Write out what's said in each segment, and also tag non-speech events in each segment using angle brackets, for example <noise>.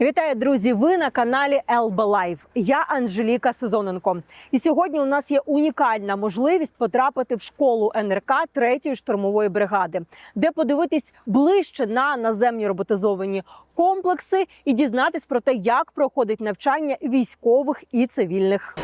Вітаю, друзі! Ви на каналі LB Live. Я Анжеліка Сезоненко. І сьогодні у нас є унікальна можливість потрапити в школу НРК 3-ї штурмової бригади, де подивитись ближче на наземні роботизовані комплекси і дізнатись про те, як проходить навчання військових і цивільних.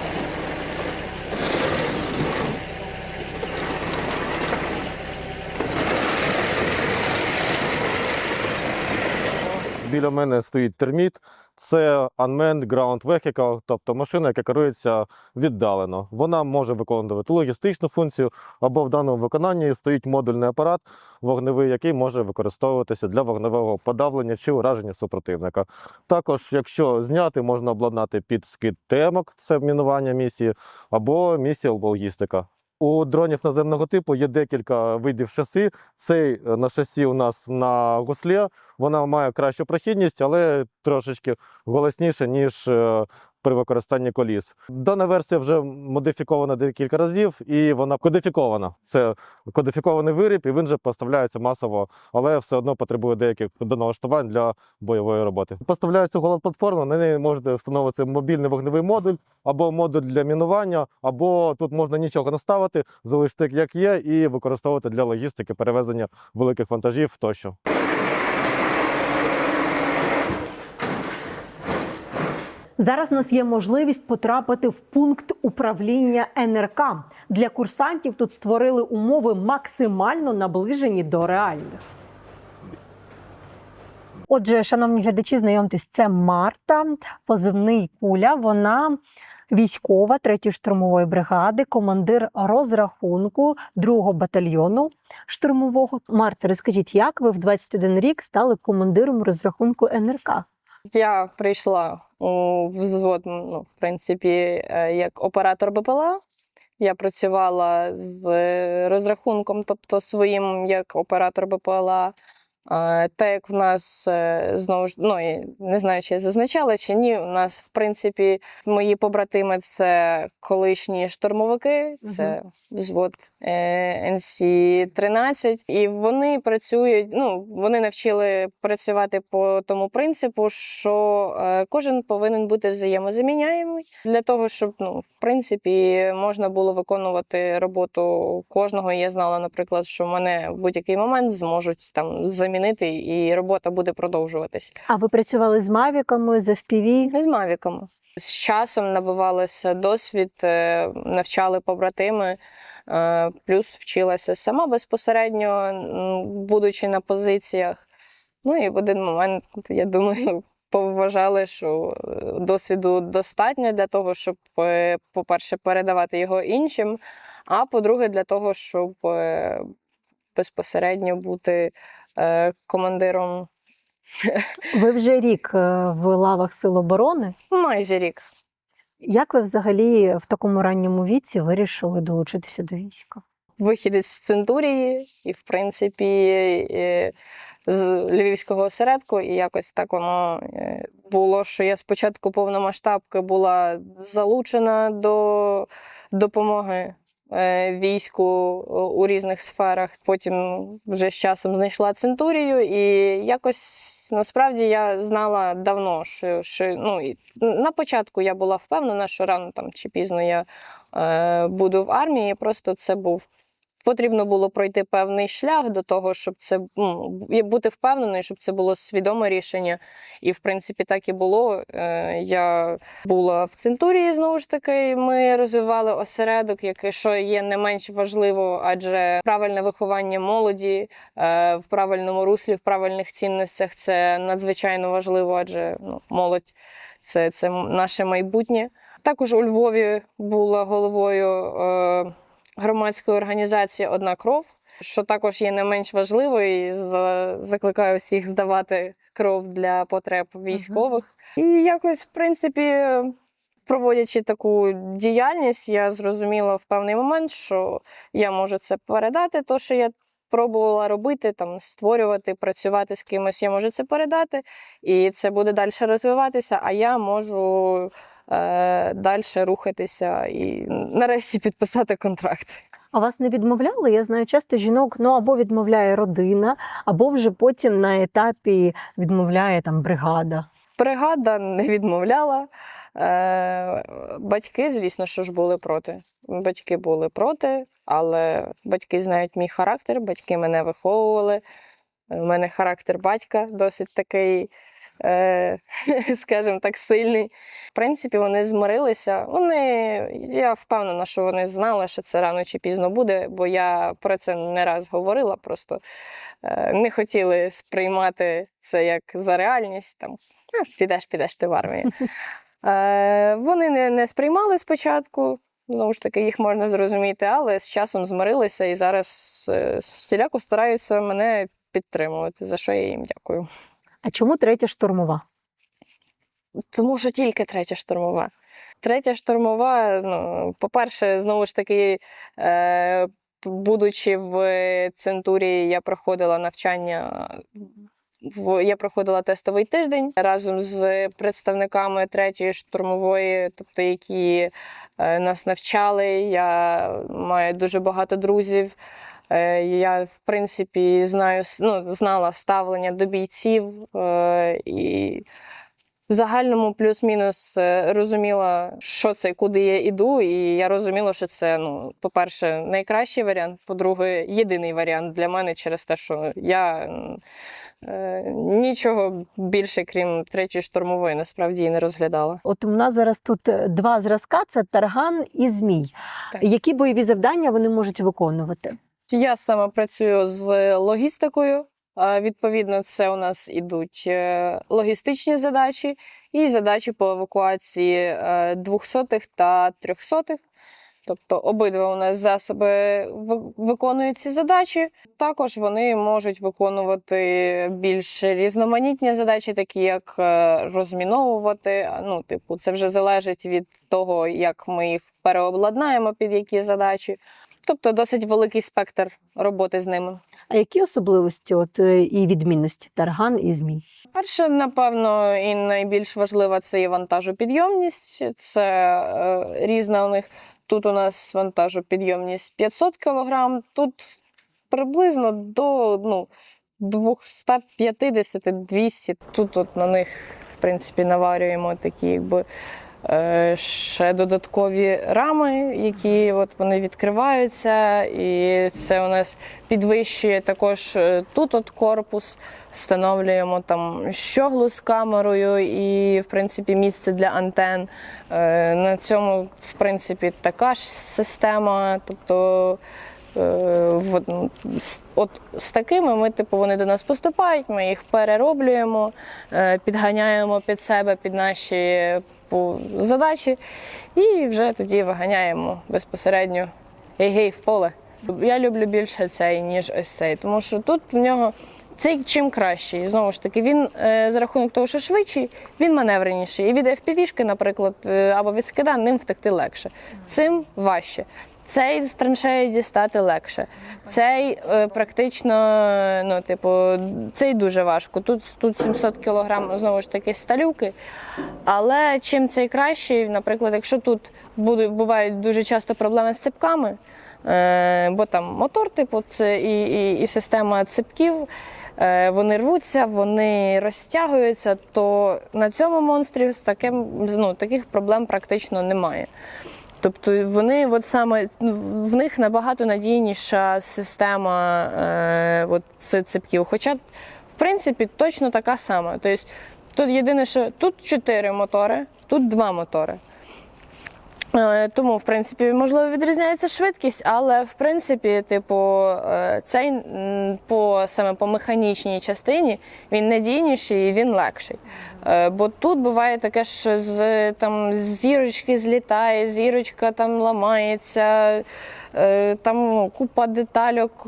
Біля мене стоїть терміт. Це Unmanned Ground Vehicle, тобто машина, яка керується віддалено. Вона може виконувати логістичну функцію, або в даному виконанні стоїть модульний апарат вогневий, який може використовуватися для вогневого подавлення чи ураження супротивника. Також, якщо зняти, можна обладнати під скид темок, це мінування місії, або місія логістика. У дронів наземного типу є декілька видів шасі. Цей е, на шасі у нас на гуслі. Вона має кращу прохідність, але трошечки голосніше, ніж е, при використанні коліс. Дана версія вже модифікована декілька разів, і вона кодифікована. Це кодифікований виріб, і він вже поставляється масово, але все одно потребує деяких доналаштувань для бойової роботи. Поставляється голод-платформа, на неї можете встановити мобільний вогневий модуль або модуль для мінування, або тут можна нічого не ставити, залишити як є, і використовувати для логістики перевезення великих вантажів тощо. Зараз у нас є можливість потрапити в пункт управління НРК. Для курсантів тут створили умови максимально наближені до реальних. Отже, шановні глядачі, знайомтесь, це Марта, позивний куля. Вона військова 3-ї штурмової бригади, командир розрахунку 2-го батальйону штурмового. Марта, розкажіть, як ви в 21 рік стали командиром розрахунку НРК? Я прийшла у взвод, ну, в принципі, е, як оператор БПЛА. Я працювала з розрахунком, тобто своїм як оператор БПЛА. Е, Так як в нас е, знову ж ну, не знаю, чи я зазначала чи ні. У нас, в принципі, мої побратими це колишні штурмовики, це взвод НС-13, і вони працюють. Ну вони навчили працювати по тому принципу, що е, кожен повинен бути взаємозаміняємий для того, щоб ну в принципі можна було виконувати роботу кожного. Я знала, наприклад, що мене в будь-який момент зможуть там замінити, і робота буде продовжуватись. А ви працювали з мавіками, з FPV? З мавіками. З часом набивалася досвід, е, навчали побратими, е, плюс вчилася сама безпосередньо, будучи на позиціях. Ну і в один момент, я думаю, <laughs> поважали, що е, досвіду достатньо для того, щоб, по-перше, передавати його іншим, а по-друге, для того, щоб безпосередньо бути командиром Ви вже рік е, в лавах Сил оборони. майже рік. Як ви взагалі в такому ранньому віці вирішили долучитися до війська? вихідець з Центурії, і, в принципі, е, з Львівського осередку, і якось так воно е, було, що я спочатку повномасштабки була залучена до допомоги. Е, Війську у різних сферах, потім вже з часом знайшла центурію, і якось насправді я знала давно, що, що ну і на початку я була впевнена, що рано там чи пізно я е, буду в армії. Просто це був потрібно було пройти певний шлях до того, щоб це ну, бути впевненою, щоб це було свідоме рішення. І в принципі так і було. Е, Я була в Центурії знову ж таки. Ми розвивали осередок, який що є не менш важливо, адже правильне виховання молоді е, в правильному руслі, в правильних цінностях це надзвичайно важливо, адже ну, молодь це, це наше майбутнє. Також у Львові була головою. Громадської організації Одна кров, що також є не менш важливо, і закликаю всіх давати кров для потреб військових. І якось, в принципі, проводячи таку діяльність, я зрозуміла в певний момент, що я можу це передати, то що я. Пробувала робити, там створювати, працювати з кимось, я можу це передати, і це буде далі розвиватися. А я можу далі рухатися і нарешті підписати контракт. А вас не відмовляли? Я знаю, часто жінок ну або відмовляє родина, або вже потім на етапі відмовляє там бригада. бригада не відмовляла. Е, батьки, звісно, що ж були проти. Батьки були проти, але батьки знають мій характер, батьки мене виховували. У мене характер батька досить такий, е, <laughs> скажімо так, сильний. В принципі, вони змирилися. Вони, я впевнена, що вони знали, що це рано чи пізно буде, бо я про це не раз говорила, просто е, не хотіли сприймати це як за реальність. Там, підеш, підеш ти в армію. <laughs> Е, вони не, не сприймали спочатку. Знову ж таки, їх можна зрозуміти, але з часом змирилися і зараз е, всіляко стараються мене підтримувати, за що я їм дякую. А чому третя штурмова? Тому що тільки третя штурмова. Третя штурмова, ну, по-перше, знову ж таки, е, будучи в центурі, я проходила навчання. Я проходила тестовий тиждень разом з представниками третьої штурмової, тобто які е, нас навчали. Я маю дуже багато друзів. Е, Я, в принципі, знаю, ну, знала ставлення до бійців е, і в загальному плюс-мінус е, розуміла, що це, куди я іду, і я розуміла, що це, ну, по-перше, найкращий варіант, по-друге, єдиний варіант для мене через те, що я е, нічого більше, крім третьої штурмової, насправді і не розглядала. От у нас зараз тут два зразка: це тарган і змій. Так. Які бойові завдання вони можуть виконувати? Я саме працюю з логістикою. Відповідно, це у нас ідуть е, логістичні задачі і задачі по евакуації е, двохсотих та трьохсотих. Тобто обидва у нас засоби виконують ці задачі. Також вони можуть виконувати більш різноманітні задачі, такі як е, розміновувати. Ну, типу, це вже залежить від того, як ми їх переобладнаємо під які задачі. Тобто досить великий спектр роботи з ними. А які особливості от, е, і відмінності тарган і змій? Перше, напевно, і найбільш важлива це є вантажопідйомність. Це е, різна у них. Тут у нас вантажопідйомність 500 кг, тут приблизно до ну, 250-200. Тут от на них, в принципі, наварюємо такі, якби. Е, Ще додаткові рами, які от вони відкриваються, і це у нас підвищує також е, тут от корпус. Встановлюємо там щоглу з камерою і, в принципі, місце для антен. Е, На цьому, в принципі, така ж система. Тобто, в- ну, от з такими ми, типу, вони до нас поступають, ми їх перероблюємо, підганяємо під себе, під наші по- задачі, і вже тоді виганяємо безпосередньо гей-гей в поле. Я люблю більше цей, ніж ось цей, тому що тут в нього цей чим кращий. Знову ж таки, він е, за рахунок того, що швидший, він маневреніший. І від FPV-шки, наприклад, е, або від скида ним втекти легше. Цим важче. Цей з траншеї дістати легше. Цей е, практично, ну, типу, цей дуже важко. Тут, тут 700 кг знову ж таки сталюки. Але чим цей кращий, наприклад, якщо тут бувають дуже часто проблеми з цепками, е, бо там мотор, типу, це і, і, і система цепків. е, Вони рвуться, вони розтягуються, то на цьому монстрі з таким, ну, таких проблем практично немає. Тобто вони от саме в них набагато надійніша система е, от, цепків. Хоча, в принципі, точно така сама. Тобто, тут єдине, що тут чотири мотори, тут два мотори. Е, Тому, в принципі, можливо, відрізняється швидкість, але в принципі, типу, е, цей по саме по механічній частині він надійніший і він легший. Е, Бо тут буває таке, що з там зірочки злітає, зірочка там ламається. Там купа детальок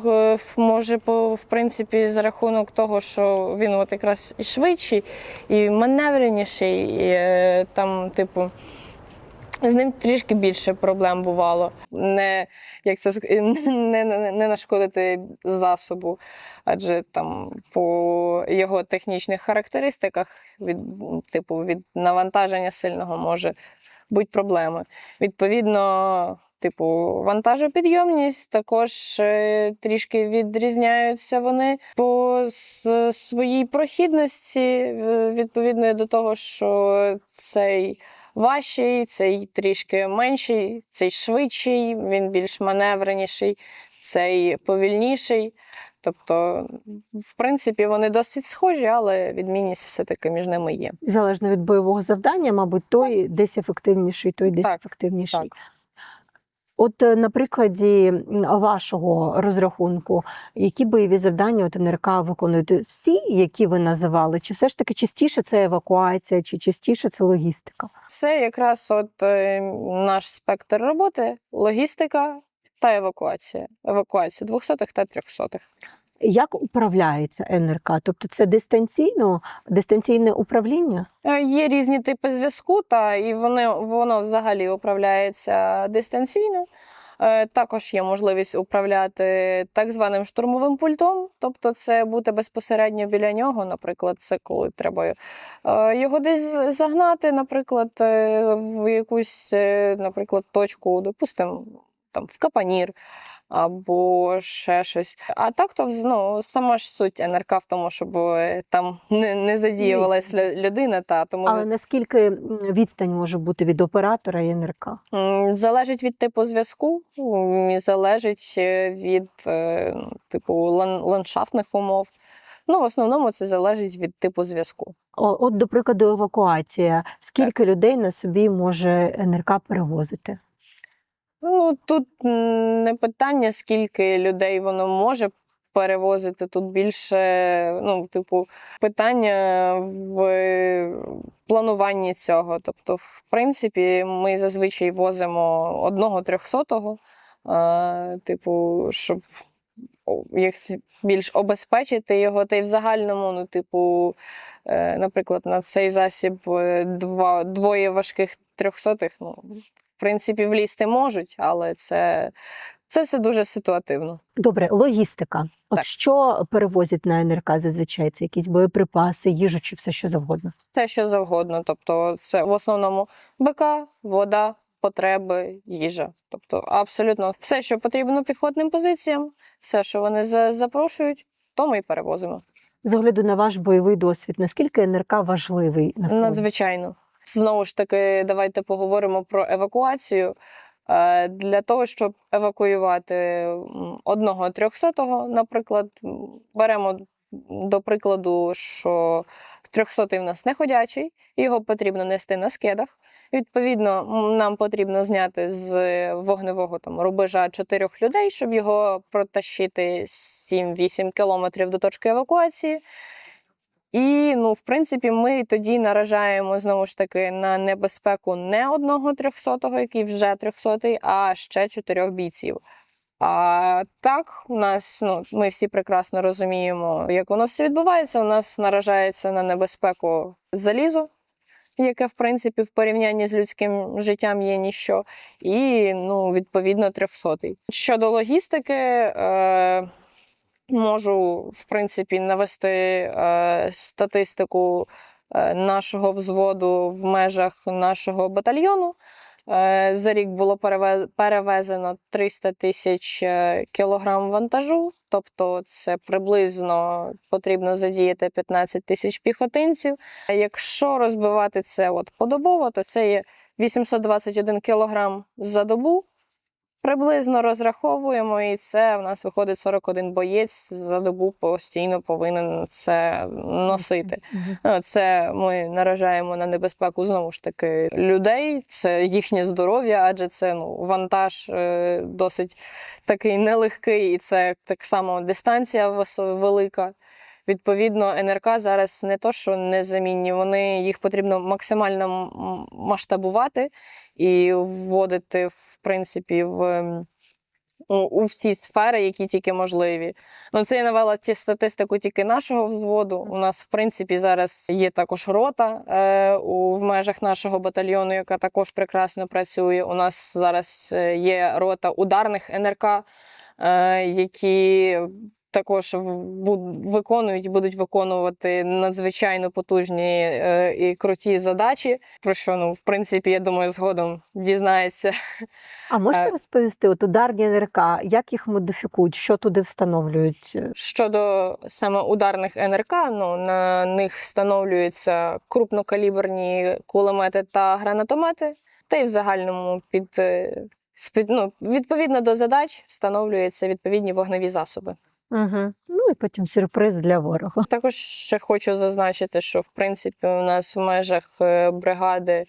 може по в принципі за рахунок того, що він от якраз і швидший, і маневреніший, і там, типу. З ним трішки більше проблем бувало. Не, як це, не, не, не нашкодити засобу, адже там по його технічних характеристиках від, типу, від навантаження сильного може бути проблеми. Відповідно, типу, вантажопідйомність, також е, трішки відрізняються вони по своїй прохідності, відповідно до того, що цей важчий, цей трішки менший, цей швидший, він більш маневреніший, цей повільніший. Тобто, в принципі, вони досить схожі, але відмінність все-таки між ними є. Залежно від бойового завдання, мабуть, той десь ефективніший, той десь Так, ефективніший. так. От е, на прикладі вашого розрахунку, які бойові завдання от НРК виконуєте? Всі, які ви називали, чи все ж таки частіше це евакуація, чи частіше це логістика? Це якраз от е, наш спектр роботи, логістика та евакуація. Евакуація 200 та 300 Як управляється НРК? Тобто це дистанційно, дистанційне управління? Е, Є різні типи зв'язку, та і вони, воно взагалі управляється дистанційно. Е, Також є можливість управляти так званим штурмовим пультом, тобто це бути безпосередньо біля нього. Наприклад, це коли треба е, його десь загнати, наприклад, в якусь, наприклад, точку, допустимо, там в капанір. Або ще щось. А так, то ну, сама ж суть НРК в тому, щоб е, там не, не задіювалась Звісно, людина, та тому Але наскільки відстань може бути від оператора і НРК? Залежить від типу зв'язку, залежить е, від е, типу лан- ландшафтних умов. Ну, в основному це залежить від типу зв'язку. От, до прикладу, евакуація. Скільки людей на собі може НРК перевозити? Ну тут не питання, скільки людей воно може перевозити. Тут більше, ну, типу, питання в плануванні цього. Тобто, в принципі, ми зазвичай возимо одного трьохсотого, типу, щоб як більш обезпечити його, та й в загальному, ну, типу, е, наприклад, на цей засіб е, два, двоє важких трьохсотих, ну, в принципі, влізти можуть, але це, це все дуже ситуативно. Добре, логістика. От Так. що перевозять на НРК зазвичай? Це якісь боєприпаси, їжу чи все що завгодно? Все, що завгодно. Тобто, це в основному БК, вода, потреби, їжа. Тобто, абсолютно все, що потрібно піхотним позиціям, все, що вони за- запрошують, то ми і перевозимо. З огляду на ваш бойовий досвід, наскільки НРК важливий на фронті? Надзвичайно. Знову ж таки, давайте поговоримо про евакуацію. Е, Для того, щоб евакуювати одного трьохсотого, наприклад, беремо до прикладу, що трьохсотий в нас не ходячий, його потрібно нести на скедах. Відповідно, нам потрібно зняти з вогневого там рубежа чотирьох людей, щоб його протащити 7-8 кілометрів до точки евакуації. І, ну, в принципі, ми тоді наражаємо знову ж таки на небезпеку не одного трьохсотого, який вже трьохсотий, а ще чотирьох бійців. А так, у нас ну, ми всі прекрасно розуміємо, як воно все відбувається. У нас наражається на небезпеку залізо, яке, в принципі, в порівнянні з людським життям є ніщо, і ну, відповідно трьохсотий. Щодо логістики, е, можу в принципі навести е, статистику е, нашого взводу в межах нашого батальйону. Е, За рік було переве- перевезено 300 тисяч е, кілограм вантажу, тобто це приблизно потрібно задіяти 15 тисяч піхотинців. Якщо розбивати це от подобово, то це є 821 кілограм за добу. Приблизно розраховуємо, і це в нас виходить 41 боєць за добу постійно повинен це носити. Це ми наражаємо на небезпеку знову ж таки людей, це їхнє здоров'я, адже це ну, вантаж е, досить такий нелегкий, і це так само дистанція велика. Відповідно, НРК зараз не то, що незамінні, вони їх потрібно максимально масштабувати і вводити, в принципі, в. у всі сфери, які тільки можливі. Ну, це я навела ті статистику тільки нашого взводу. У нас, в принципі, зараз є також рота е, у, в межах нашого батальйону, яка також прекрасно працює. У нас зараз е, є рота ударних НРК, е, які також виконують і будуть виконувати надзвичайно потужні е, і круті задачі. Про що ну в принципі я думаю, згодом дізнається. А можете Е. розповісти, от ударні НРК, як їх модифікують, що туди встановлюють? Щодо саме ударних НРК, ну на них встановлюються крупнокаліберні кулемети та гранатомети, та й в загальному під, е, спід- ну, відповідно до задач встановлюються відповідні вогневі засоби. Угу. Ну і потім сюрприз для ворога. Також ще хочу зазначити, що в принципі у нас в межах е, бригади е,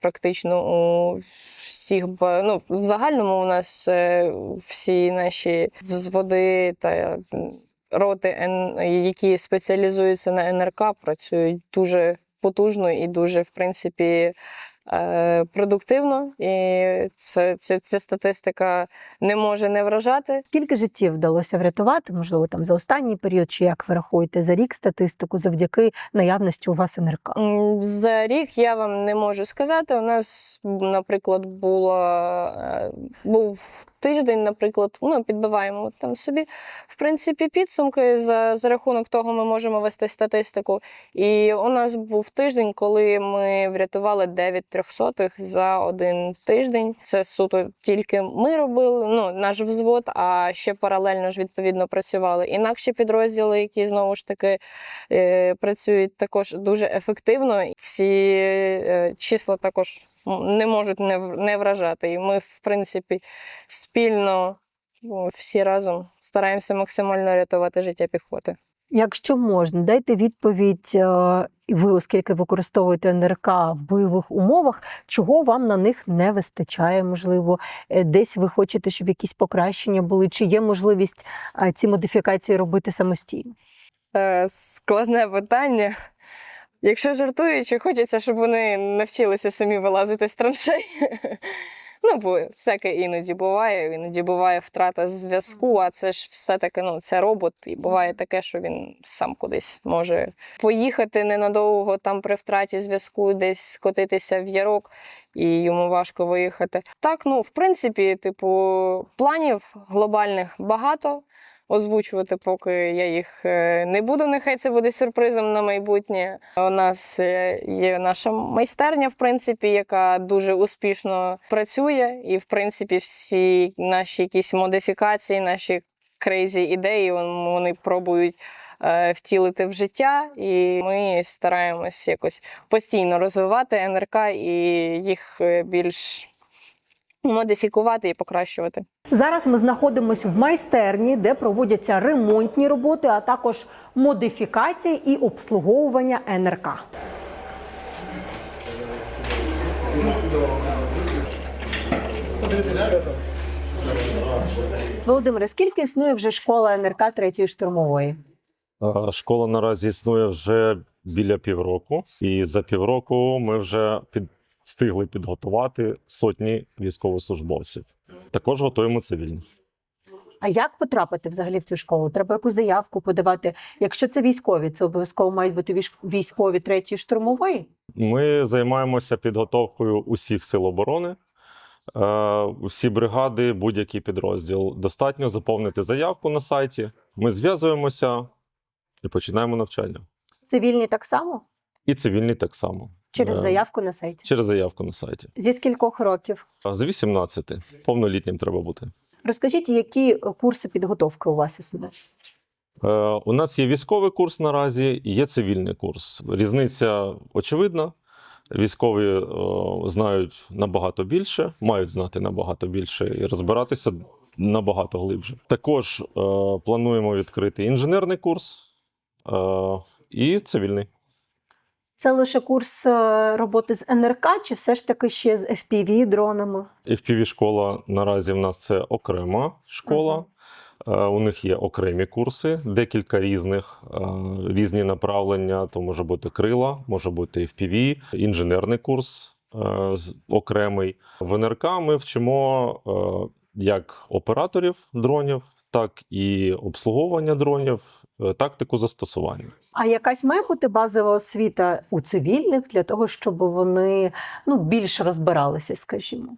практично у всіх ну, в загальному у нас е, всі наші взводи та роти, Н- які спеціалізуються на НРК, працюють дуже потужно і дуже, в принципі, продуктивно. І це, ця, ця статистика не може не вражати. Скільки життів вдалося врятувати? Можливо, там за останній період, чи як ви рахуєте за рік статистику завдяки наявності у вас НРК? За рік я вам не можу сказати. У нас, наприклад, було, е, був тиждень, наприклад, ми підбиваємо там собі, в принципі, підсумки. За, за рахунок того ми можемо вести статистику. І у нас був тиждень, коли ми врятували 9 трьохсотих за один тиждень. Це суто тільки ми робили, ну, наш взвод, а ще паралельно ж відповідно працювали інакші підрозділи, які знову ж таки е, працюють також дуже ефективно. Ці е, числа також не можуть не, не вражати. І ми, в принципі, спільно ну, всі разом стараємося максимально рятувати життя піхоти. Якщо можна, дайте відповідь, е, і ви, оскільки використовуєте НРК в бойових умовах, чого вам на них не вистачає? Можливо, Е, десь ви хочете, щоб якісь покращення були, чи є можливість е, ці модифікації робити самостійно? Складне питання. Якщо жартуючи, хочеться, щоб вони навчилися самі вилазити з траншей. <laughs> Ну, бо всяке іноді буває, іноді буває втрата зв'язку, а це ж все-таки ну, це робот, і буває таке, що він сам кудись може поїхати ненадовго там при втраті зв'язку, десь скотитися в ярок, і йому важко виїхати. Так, ну, в принципі, типу, планів глобальних багато озвучувати, поки я їх е, не буду. Нехай це буде сюрпризом на майбутнє. У нас е, є наша майстерня, в принципі, яка дуже успішно працює, і в принципі всі наші якісь модифікації, наші крейзі ідеї, вони пробують. е, Втілити в життя, і ми стараємось якось постійно розвивати НРК і їх більш модифікувати і покращувати. Зараз ми знаходимося в майстерні, де проводяться ремонтні роботи, а також модифікації і обслуговування НРК. Володимире, скільки існує вже школа НРК третьої штурмової? Школа наразі існує вже біля півроку, і за півроку ми вже під... встигли підготувати сотні військовослужбовців. Також готуємо цивільних. А як потрапити взагалі в цю школу? Треба якусь заявку подавати. Якщо це військові, це обов'язково мають бути військ- військові третьої штурмової. Ми займаємося підготовкою усіх сил оборони. Е, Всі бригади, будь-який підрозділ. Достатньо заповнити заявку на сайті. Ми зв'язуємося і починаємо навчання. Цивільні так само І цивільні так само. Через Е, заявку на сайті. Через заявку на сайті. Зі скількох років? А З 18 повнолітнім треба бути. Розкажіть, які е, курси підготовки у вас існують? Е, У нас є військовий курс наразі, і є цивільний курс. Різниця очевидна. Військові е, знають набагато більше, мають знати набагато більше і розбиратися набагато глибше. Також е, плануємо відкрити інженерний курс е, і цивільний. Це лише курс е, роботи з НРК, чи все ж таки ще з FPV дронами? fpv школа наразі в нас це окрема школа. Е, У них є окремі курси, декілька різних, е, різні направлення. То може бути крила, може бути FPV, інженерний курс окремий. В НРК ми вчимо як операторів дронів, так і обслуговування дронів, тактику застосування. А якась має бути базова освіта у цивільних для того, щоб вони ну більше розбиралися, скажімо.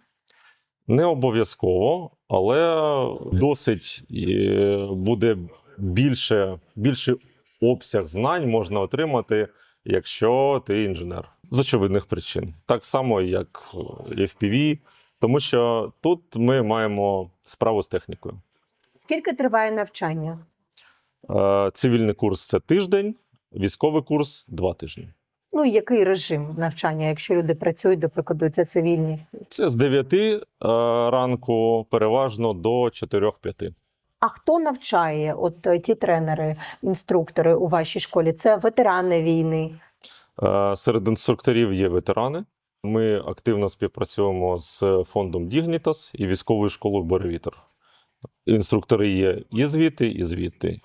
Не обов'язково, але досить е, буде більше, більший обсяг знань можна отримати, якщо ти інженер. З очевидних причин. Так само, як е, FPV, тому що тут ми маємо справу з технікою. Скільки триває навчання? Е, Цивільний курс це тиждень, військовий курс два тижні. Ну, який режим навчання, якщо люди працюють, до прикладу, це цивільні? Це з 9 е, ранку переважно до 4-5. А хто навчає? От е, ті тренери, інструктори у вашій школі? Це ветерани війни. Серед інструкторів є ветерани. Ми активно співпрацюємо з фондом Dignitas і військовою школою Боревітер. Інструктори є і звідти, і звідти.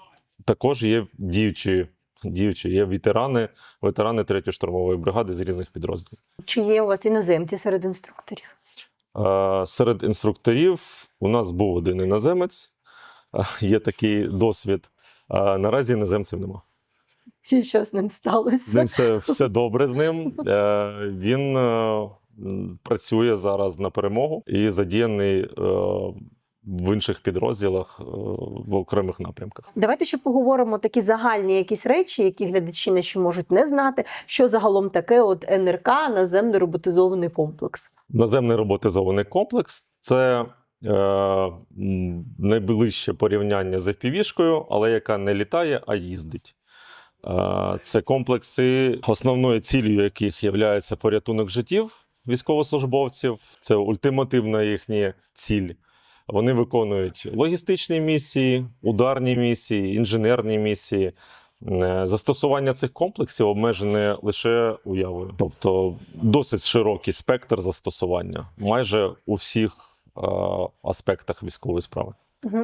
Також є діючі, діючі є ветерани, ветерани 3-ї штурмової бригади з різних підрозділів. Чи є у вас іноземці серед інструкторів? Е, Серед інструкторів у нас був один іноземець, Е, є такий досвід. Е, Наразі іноземців нема. Чи що з ним З сталося? ним все, все добре з ним. Е, Він е, працює зараз на перемогу і задіяний е, в інших підрозділах е, в окремих напрямках. Давайте ще поговоримо такі загальні якісь речі, які глядачі наші можуть не знати. Що загалом таке от НРК наземно роботизований комплекс? Наземний роботизований комплекс це е, найближче порівняння з FPV-шкою, але яка не літає, а їздить. Е, Це комплекси, основною цілею яких є порятунок життів військовослужбовців. Це ультимативна їхня ціль. Вони виконують логістичні місії, ударні місії, інженерні місії. Е, Застосування цих комплексів обмежене лише уявою, тобто досить широкий спектр застосування майже у всіх е, аспектах військової справи.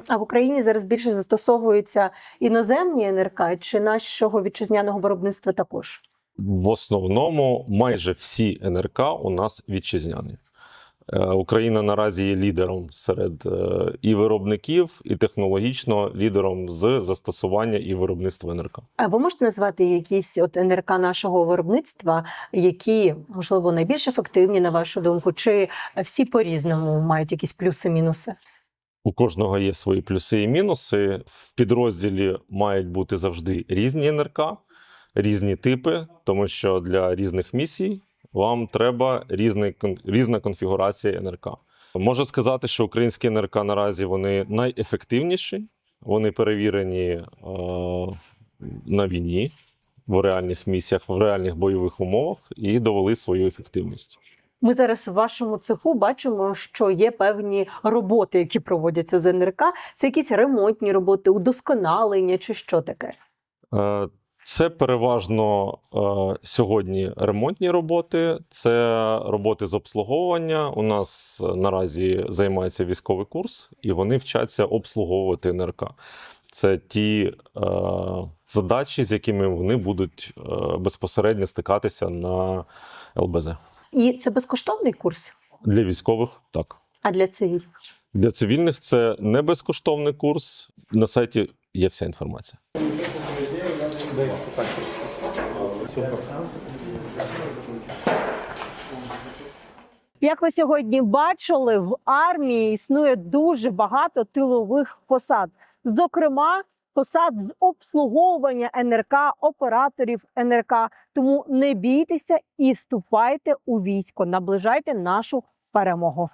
А в Україні зараз більше застосовуються іноземні НРК чи нашого вітчизняного виробництва також? В основному майже всі НРК у нас вітчизняні. Е, Україна наразі є лідером серед е, і виробників, і технологічно лідером з застосування і виробництва НРК. А ви можете назвати якісь от НРК нашого виробництва, які можливо найбільш ефективні на вашу думку, чи всі по-різному мають якісь плюси-мінуси? У кожного є свої плюси і мінуси. В підрозділі мають бути завжди різні НРК, різні типи, тому що для різних місій вам треба різний, різна конфігурація НРК. Можу сказати, що українські НРК наразі вони найефективніші, вони перевірені е, на війні в реальних місіях, в реальних бойових умовах і довели свою ефективність. Ми зараз у вашому цеху бачимо, що є певні роботи, які проводяться з НРК. Це якісь ремонтні роботи, удосконалення чи що таке? Е, Це переважно е, сьогодні ремонтні роботи, це роботи з обслуговування. У нас е, наразі займається військовий курс, і вони вчаться обслуговувати НРК. Це ті е, задачі, з якими вони будуть е, безпосередньо стикатися на ЛБЗ. І це безкоштовний курс, Для військових так. а для цивільних? Для цивільних це не безкоштовний курс. На сайті є вся інформація. Як ви сьогодні бачили, в армії існує дуже багато тилових посад, зокрема, посад з обслуговування НРК, операторів НРК. Тому не бійтеся і вступайте у військо, наближайте нашу перемогу.